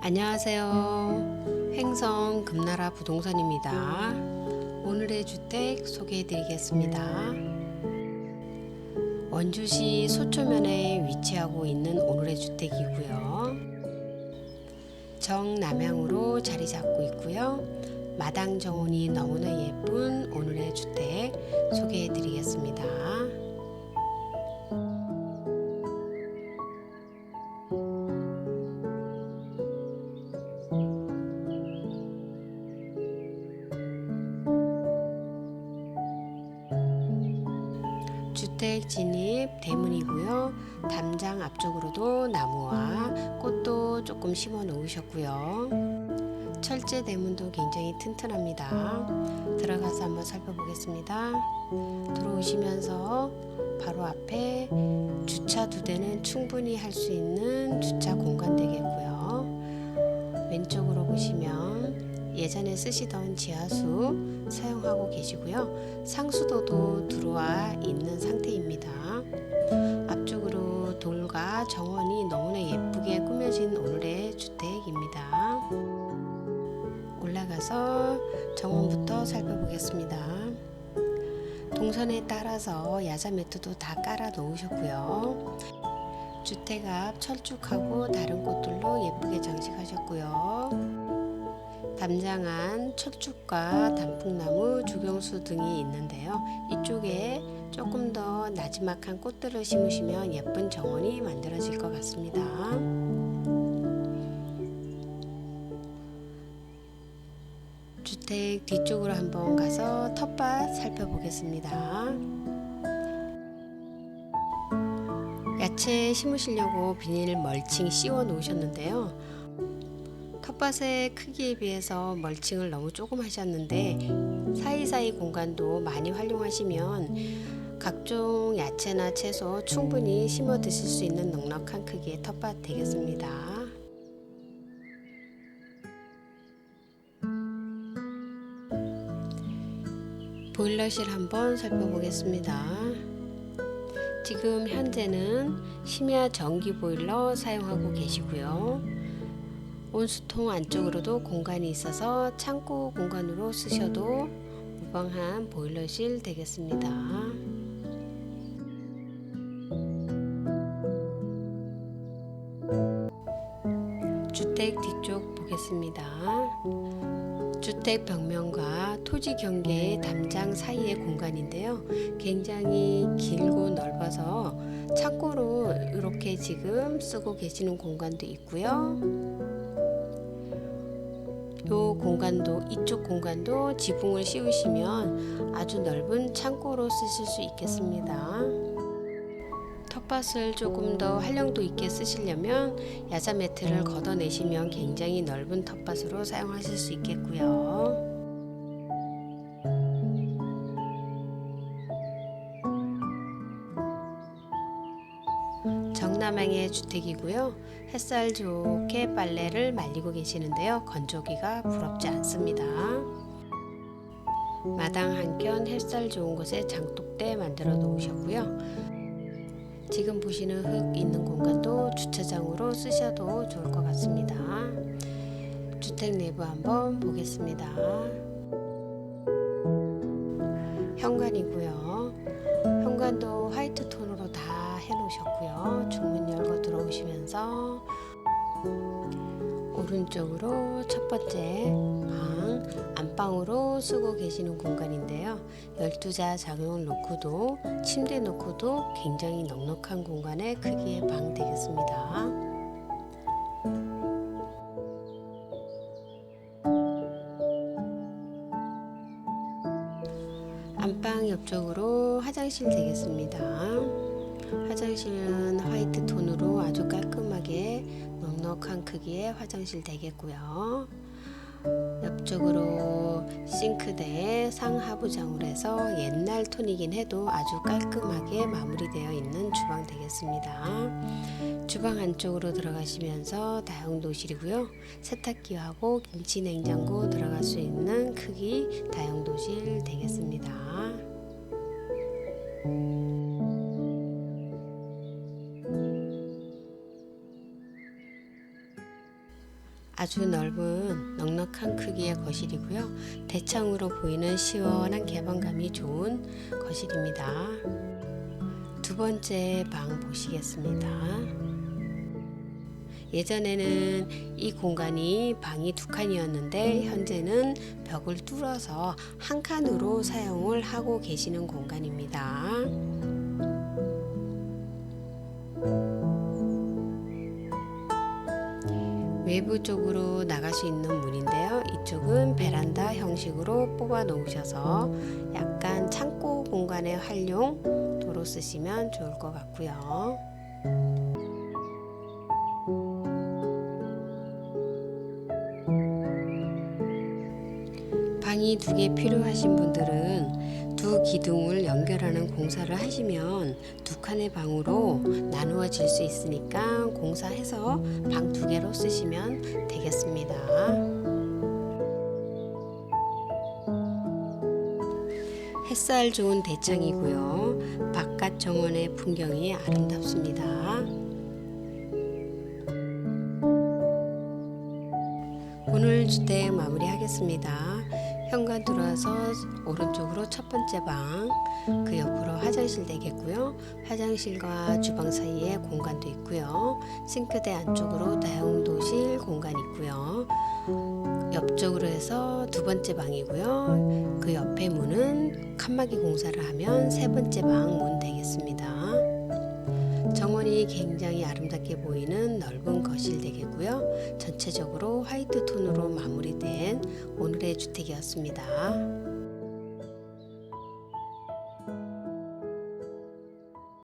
안녕하세요. 횡성 금나라 부동산입니다. 오늘의 주택 소개해 드리겠습니다. 원주시 소초면에 위치하고 있는 오늘의 주택이고요. 정남향으로 자리 잡고 있고요. 마당 정원이 너무나 예쁜 오늘의 주택 소개해 드리겠습니다. 주택 진입 대문이고요. 담장 앞쪽으로도 나무와 꽃도 조금 심어 놓으셨고요. 철제 대문도 굉장히 튼튼합니다. 들어가서 한번 살펴보겠습니다. 들어오시면서 바로 앞에 주차 두 대는 충분히 할 수 있는 주차 공간 되겠고요. 왼쪽으로 보시면 예전에 쓰시던 지하수 사용하고 계시고요. 상수도도 들어와 있는 상태입니다. 앞쪽으로 돌과 정원이 너무나 예쁘게 꾸며진 오늘의 주택입니다. 올라가서 정원부터 살펴보겠습니다. 동선에 따라서 야자 매트도 다 깔아 놓으셨고요. 주택 앞 철쭉하고 다른 꽃들로 예쁘게 장식하셨고요. 담장 안 철쭉과 단풍나무, 주경수 등이 있는데요. 이쪽에 조금 더 나지막한 꽃들을 심으시면 예쁜 정원이 만들어질 것 같습니다. 주택 뒤쪽으로 한번 가서 텃밭 살펴보겠습니다. 야채 심으시려고 비닐 멀칭 씌워 놓으셨는데요. 텃밭의 크기에 비해서 멀칭을 너무 조금 하셨는데 사이사이 공간도 많이 활용하시면 각종 야채나 채소 충분히 심어 드실 수 있는 넉넉한 크기의 텃밭 되겠습니다. 보일러실 한번 살펴보겠습니다. 지금 현재는 심야 전기 보일러 사용하고 계시고요. 온수통 안쪽으로도 공간이 있어서 창고 공간으로 쓰셔도 무방한 보일러실 되겠습니다. 주택 뒤쪽 보겠습니다. 주택 벽면과 토지 경계의 담장 사이의 공간인데요. 굉장히 길고 넓어서 창고로 이렇게 지금 쓰고 계시는 공간도 있고요. 요 공간도 이쪽 공간도 지붕을 씌우시면 아주 넓은 창고로 쓰실 수 있겠습니다. 텃밭을 조금 더 활용도 있게 쓰시려면 야자 매트를 걷어내시면 굉장히 넓은 텃밭으로 사용하실 수 있겠고요. 정남향의 주택이고요. 햇살 좋게 빨래를 말리고 계시는데요. 건조기가 부럽지 않습니다. 마당 한켠 햇살 좋은 곳에 장독대 만들어 놓으셨고요. 지금 보시는 흙 있는 공간도 주차장으로 쓰셔도 좋을 것 같습니다. 주택 내부 한번 보겠습니다. 현관이고요. 현관도 화이트 톤으로 다 해놓으셨고요. 중문 열고 들어오시면서 오른쪽으로 첫 번째 방 안방으로 쓰고 계시는 공간인데요. 12자 장롱을 놓고도 침대 놓고도 굉장히 넉넉한 공간의 크기의 방 되겠습니다. 안방 옆쪽으로 화장실 되겠습니다. 화장실은 화이트 톤으로 아주 깔끔하게 넉넉한 크기의 화장실 되겠고요. 옆쪽으로 싱크대 상하부장으로 해서 옛날 톤이긴 해도 아주 깔끔하게 마무리되어 있는 주방 되겠습니다. 주방 안쪽으로 들어가시면서 다용도실이고요. 세탁기하고 김치 냉장고 들어갈 수 있는 크기 다용도실 되겠습니다. 아주 넓은 넉넉한 크기의 거실이고요. 대창으로 보이는 시원한 개방감이 좋은 거실입니다. 두 번째 방 보시겠습니다. 예전에는 이 공간이 방이 두 칸이었는데 현재는 벽을 뚫어서 한 칸으로 사용을 하고 계시는 공간입니다. 외부 쪽으로 나갈 수 있는 문인데요. 이쪽은 베란다 형식으로 뽑아 놓으셔서 약간 창고 공간의 활용도로 쓰시면 좋을 것 같고요. 방이 두 개 필요하신 분들은 두 기둥을 연결하는 공사를 하시면 두 칸의 방으로 나누어질 수 있으니까 공사해서 방 두 개로 쓰시면 되겠습니다. 햇살 좋은 대창이고요. 바깥 정원의 풍경이 아름답습니다. 오늘 주택 마무리하겠습니다. 현관 들어와서 오른쪽으로 첫 번째 방, 그 옆으로 화장실 되겠고요. 화장실과 주방 사이에 공간도 있고요. 싱크대 안쪽으로 다용도실 공간 있고요. 옆쪽으로 해서 두 번째 방이고요. 그 옆에 문은 칸막이 공사를 하면 세 번째 방 문 되겠습니다. 정원이 굉장히 아름답게 보이는 넓은 거실 되겠고요. 전체적으로 화이트 톤으로 마무리된 오늘의 주택이었습니다.